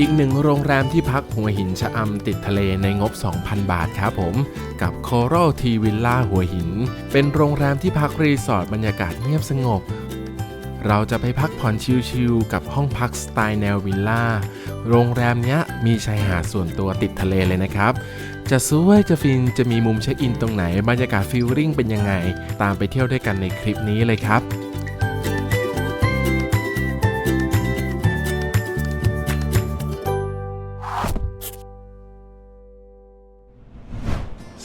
อีกหนึ่งโรงแรมที่พักหัวหินชะอำติดทะเลในงบ 2,000 บาทครับผม กับ Coral T Villa หัวหิน เป็นโรงแรมที่พักรีสอร์ทบรรยากาศเงียบสงบ เราจะไปพักผ่อนชิลๆกับห้องพักสไตล์แนววิลล่า โรงแรมเนี้ยมีชายหาดส่วนตัวติดทะเลเลยนะครับ จะสวยจะฟินจะมีมุมเช็คอินตรงไหน บรรยากาศฟิลลิ่งเป็นยังไง ตามไปเที่ยวด้วยกันในคลิปนี้เลยครับ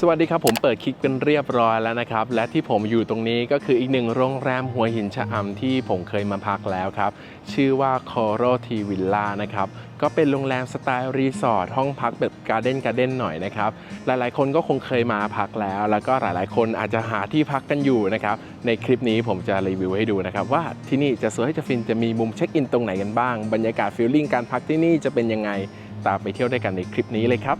สวัสดีครับ ผมเปิดคลิกเป็นเรียบร้อยแล้วนะครับ และที่ผมอยู่ตรงนี้ก็คืออีกหนึ่งโรงแรมหัวหินชะอำที่ผมเคยมาพักแล้วครับ ชื่อว่า Coral T Villa นะครับ ก็เป็นโรงแรมสไตล์รีสอร์ทห้องพักแบบการ์เด้นการ์เด้นหน่อยนะครับ หลายๆ คนก็คงเคยมาพักแล้ว แล้วก็หลายๆ คนอาจจะหาที่พักกันอยู่นะครับ ในคลิปนี้ผมจะรีวิวให้ดูนะครับ ว่าที่นี่จะสวยจะฟินจะมีมุมเช็คอินตรงไหนกันบ้างบรรยากาศฟีลลิ่งการพักที่นี่จะเป็นยังไงตามไปเที่ยวด้วยกันในคลิปนี้เลยครับ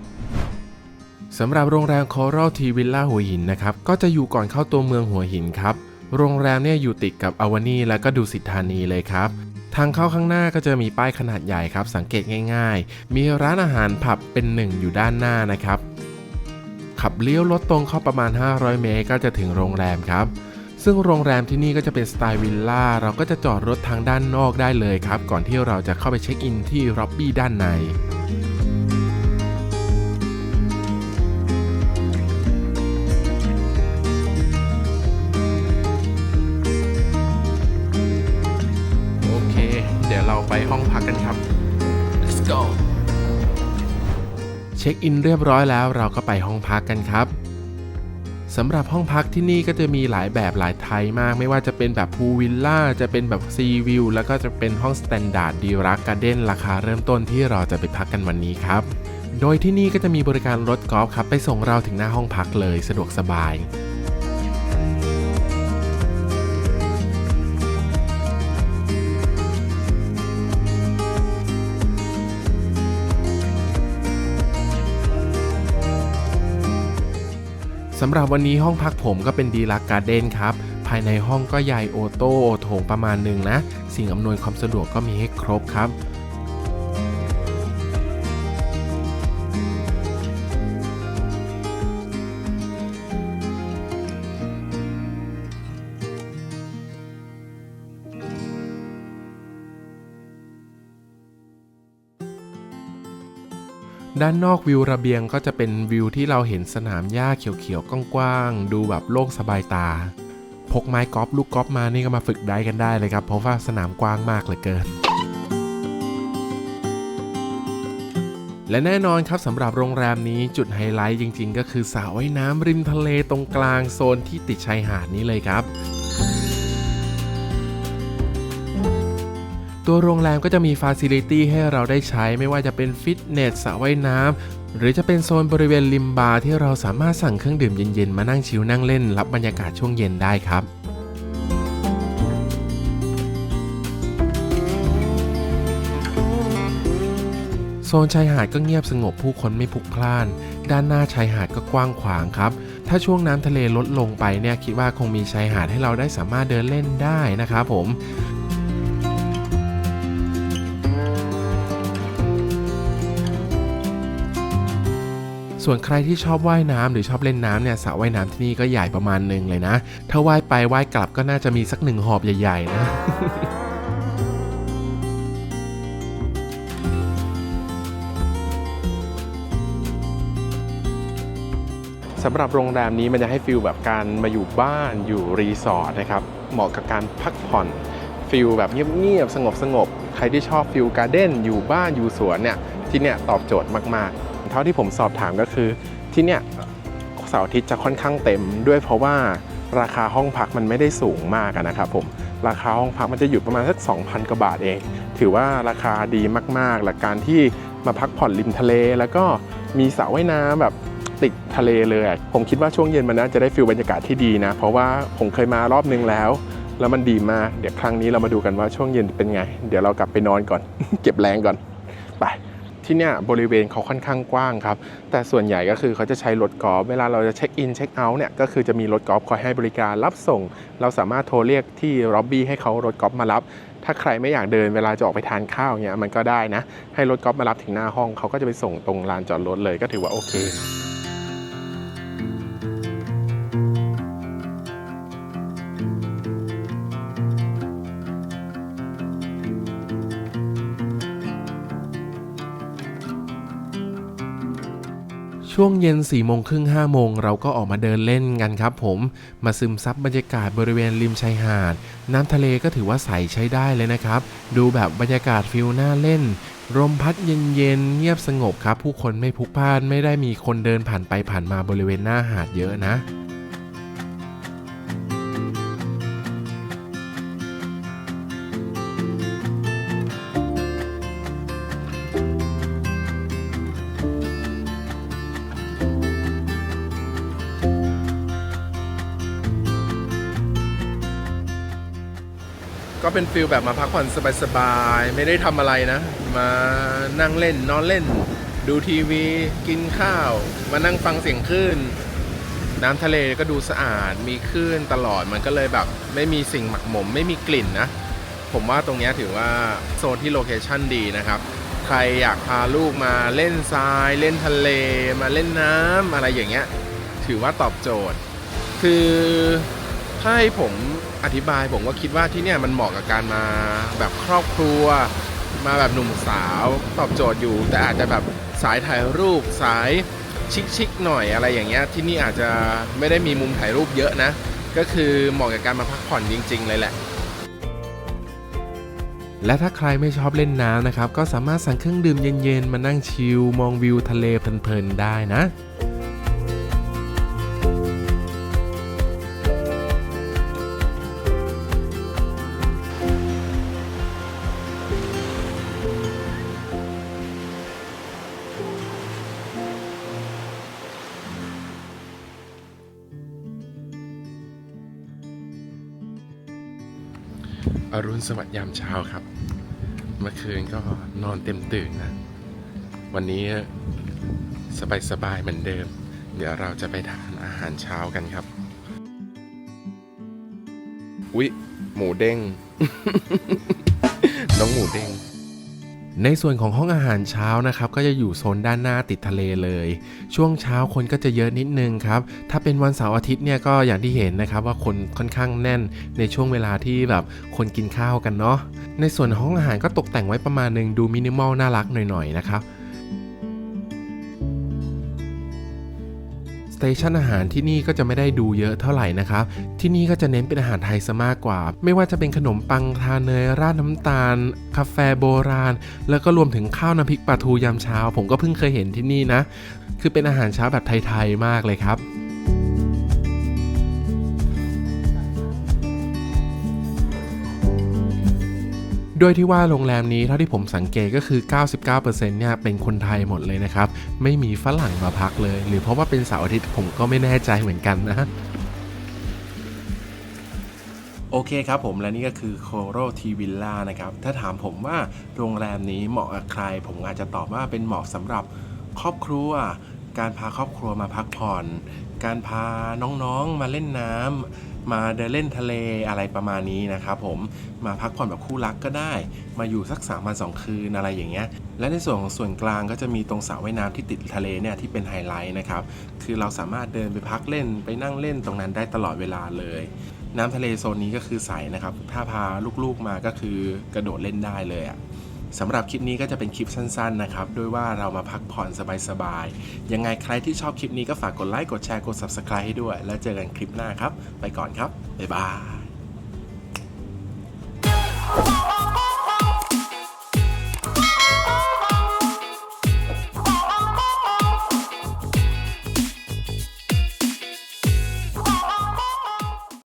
สำหรับโรงแรม Coral T Villa หัวหินนะครับ ก็จะอยู่ก่อนเข้าตัวเมืองหัวหินครับ โรงแรมเนี่ยอยู่ติดกับอวานีและก็ดูสิทธานีเลยครับ ทางเข้าข้างหน้าก็จะมีป้ายขนาดใหญ่ครับ สังเกตง่าย ๆ มีร้านอาหารผับเป็นหนึ่งอยู่ด้านหน้านะครับ ขับเลี้ยวรถตรงเข้าประมาณ 500 เมตรก็จะถึงโรงแรมครับ ซึ่งโรงแรมที่นี่ก็จะเป็นสไตล์วิลล่า เราก็จะจอดรถทางด้านนอกได้เลยครับ ก่อนที่เราจะเข้าไปเช็คอินที่ล็อบบี้ด้านใน ไปห้องพักกันครับ let's go เช็คอินเรียบร้อยแล้วเราก็ไปห้องพักกันครับสำหรับห้องพักที่นี่ก็จะมีหลายแบบหลายไทยมาก ไม่ว่าจะเป็นแบบพูลวิลล่าจะเป็นแบบซีวิวแล้วก็จะเป็นห้องสแตนดาร์ดดีรักการ์เด้นราคาเริ่มต้นที่เราจะไปพักกันวันนี้ครับ โดยที่นี่ก็จะมีบริการรถกอล์ฟครับ ไปส่งเราถึงหน้าห้องพักเลยสะดวกสบาย สำหรับวันนี้ห้องพักผมก็เป็นดีลักการ์เด้นครับ ภายในห้องก็ใหญ่โอโต้โอโถงประมาณหนึ่งนะ สิ่งอำนวยความสะดวกก็มีให้ครบครับ ด้านนอกวิวระเบียงก็จะเป็นวิวที่เราเห็นสนามหญ้าเขียวๆกว้างๆดูแบบโล่งสบายตา พกไม้กอล์ฟลูกกอล์ฟมานี่ก็มาฝึกได้กันได้เลยครับ เพราะว่าสนามกว้างมากเหลือเกิน และแน่นอนครับสำหรับโรงแรมนี้จุดไฮไลท์จริงๆ ก็คือสระว่ายน้ำริมทะเลตรงกลางโซนที่ติดชายหาดนี้เลยครับ ตัวโรงแรมก็จะมีฟาซิลิตี้ให้เราได้ใช้ไม่ว่าจะเป็นฟิตเนสสระว่ายน้ำหรือจะเป็นโซนบริเวณริมบาร์ที่เราสามารถสั่งเครื่องดื่มเย็นๆ มานั่งชิลนั่งเล่น รับบรรยากาศช่วงเย็นได้ครับโซนชายหาดก็เงียบสงบผู้คนไม่พลุกพล่าน ด้านหน้าชายหาดก็กว้างขวางครับ ถ้าช่วงน้ำทะเลลดลงไปเนี่ยคิดว่าคงมีชายหาดให้เราได้สามารถเดินเล่นได้นะครับผม ส่วนใครที่ชอบว่ายน้ำหรือชอบเล่นน้ำเนี่ยสระว่ายน้ำที่นี่ก็ใหญ่ประมาณหนึ่งเลยนะ ถ้าว่ายไปว่ายกลับก็น่าจะมีสักหนึ่งหอบใหญ่ ๆ นะสำหรับโรงแรมนี้มันจะให้ฟิลแบบการมาอยู่บ้านอยู่รีสอร์ทนะครับ เหมาะกับการพักผ่อนฟิลแบบเงียบๆสงบๆ ใครที่ชอบฟิลการ์เด้นอยู่บ้านอยู่สวนเนี่ยที่เนี่ยตอบโจทย์มากๆ เท่าที่ผมสอบถามก็คือ ที่เนี่ยเสาร์อาทิตย์จะค่อนข้างเต็มด้วยเพราะว่าราคาห้องพักมันไม่ได้สูงมากนะครับผมราคาห้องพักมันจะอยู่ประมาณสัก 2,000 กว่าบาทเอง ถือว่าราคาดีมากๆและการที่มาพักผ่อนริมทะเล แล้วก็มีสระว่ายน้ำแบบติดทะเลเลย ผมคิดว่าช่วงเย็นมันน่าจะได้ฟิลบรรยากาศที่ดีนะ เพราะว่าผมเคยมารอบนึงแล้ว แล้วมันดีมาก เดี๋ยวครั้งนี้เรามาดูกันว่าช่วงเย็นเป็นไง เดี๋ยวเรากลับไปนอนก่อน เก็บแรงก่อน ที่เนี่ยบริเวณเขาค่อนข้างกว้างครับ แต่ส่วนใหญ่ก็คือเขาจะใช้รถกอล์ฟเวลาเราจะเช็คอินเช็คเอาท์เนี่ยก็คือจะมีรถกอล์ฟคอยให้บริการรับส่ง เราสามารถโทรเรียกที่ล็อบบี้ให้เขารถกอล์ฟมารับ ถ้าใครไม่อยากเดินเวลาจะออกไปทานข้าวเงี้ยมันก็ได้นะ ให้รถกอล์ฟมารับถึงหน้าห้องเขาก็จะไปส่งตรงลานจอดรถเลยก็ถือว่าโอเค ช่วงเย็น4ี่โมงครึ่งห้าโมงเราก็ออกมาเดินเล่นกันครับผม มาซึมซับบรรยากาศบริเวณริมชายหาด น้ำทะเลก็ถือว่าใสใช้ได้เลยนะครับ ดูแบบบรรยากาศฟิลน่าเล่นลมพัดเย็นๆเงียบสงบครับ ผู้คนไม่พลุกพล่านไม่ได้มีคนเดินผ่านไปผ่านมาบริเวณหน้าหาดเยอะนะ ก็เป็นฟิลแบบมาพักผ่อนสบายๆ ไม่ได้ทำอะไรนะ มานั่งเล่นนอนเล่น ดูทีวีกินข้าว มานั่งฟังเสียงคลื่น น้ำทะเลก็ดูสะอาดมีคลื่นตลอดมันก็เลยแบบ ไม่มีสิ่งหมักหมม ไม่มีกลิ่นนะ ผมว่าตรงนี้ถือว่าโซนที่โลเคชั่นดีนะครับ ใครอยากพาลูกมาเล่นทราย เล่นทะเล มาเล่นน้ำอะไรอย่างเงี้ย ถือว่าตอบโจทย์ คือ ถ้าให้ผมอธิบายผมก็คิดว่าที่เนี่ยมันเหมาะกับการมาแบบครอบครัว มาแบบหนุ่มสาวตอบโจทย์อยู่ แต่อาจจะแบบสายถ่ายรูปสายชิคๆหน่อยอะไรอย่างเงี้ยที่นี่อาจจะไม่ได้มีมุมถ่ายรูปเยอะนะ ก็คือเหมาะกับการมาพักผ่อนจริง ๆ เลยแหละ และถ้าใครไม่ชอบเล่นน้ำนะครับ ก็สามารถสั่งเครื่องดื่มเย็นๆ มานั่งชิลมองวิวทะเลเพลินๆได้นะ อรุณสวัสดิ์ยามเช้าครับ เมื่อคืนก็นอนเต็มตื่นนะ วันนี้สบายๆเหมือนเดิม เดี๋ยวเราจะไปทานอาหารเช้ากันครับ อุ๊ย หมูเด้ง น้องหมูเด้ง ในส่วนของห้องอาหารเช้านะครับก็จะอยู่โซนด้านหน้าติดทะเลเลย ช่วงเช้าคนก็จะเยอะนิดนึงครับถ้าเป็นวันเสาร์อาทิตย์เนี่ยก็อย่างที่เห็นนะครับว่าคนค่อนข้างแน่นในช่วงเวลาที่แบบคนกินข้าวกันเนาะในส่วนห้องอาหารก็ตกแต่งไว้ประมาณหนึ่งดูมินิมอลน่ารักหน่อยๆนะครับ เตชันอาหารที่นี่ก็จะไม่ได้ดูเยอะเท่าไหร่นะครับ ที่นี่ก็จะเน้นเป็นอาหารไทยซะมากกว่า ไม่ว่าจะเป็นขนมปังทาเนยราดน้ำตาล กาแฟโบราณ แล้วก็รวมถึงข้าวน้ำพริกปลาทูยามเช้า ผมก็เพิ่งเคยเห็นที่นี่นะ คือเป็นอาหารเช้าแบบไทยๆมากเลยครับ โดยที่ว่าโรงแรมนี้เท่าที่ผมสังเกตก็คือ 99%เนี่ยเป็นคนไทยหมดเลยนะครับ ไม่มีฝรั่งมาพักเลย หรือเพราะว่าเป็นเสาร์อาทิตย์ผมก็ไม่แน่ใจเหมือนกันนะโอเคครับผมและนี่ก็คือโคโรทีวิลล่านะครับถ้าถามผมว่าโรงแรมนี้เหมาะกับใคร ผมอาจจะตอบว่าเป็นเหมาะสำหรับครอบครัว การพาครอบครัวมาพักผ่อน การพาน้องๆมาเล่นน้ำ มาเดินเล่นทะเลอะไรประมาณนี้นะครับผมมาพักผ่อนแบบคู่รักก็ได้ มาอยู่สัก3ามวันสองคืนอะไรอย่างเงี้ยและในส่วนของส่วนกลางก็จะมีตรงสระว่ายน้ำที่ติดทะเลเนี่ยที่เป็นไฮไลท์นะครับคือเราสามารถเดินไปพักเล่นไปนั่งเล่นตรงนั้นได้ตลอดเวลาเลยน้ำทะเลโซนนี้ก็คือใสนะครับ ถ้าพาลูกๆมาก็คือกระโดดเล่นได้เลยอะ่ะ สำหรับคลิปนี้ก็จะเป็นคลิปสั้นๆนะครับด้วยว่าเรามาพักผ่อนสบายๆ ยังไงใครที่ชอบคลิปนี้ก็ฝากกดไลค์ กดแชร์ กด Subscribe ให้ด้วย แล้วเจอกันคลิปหน้าครับ ไปก่อนครับ บ๊ายบาย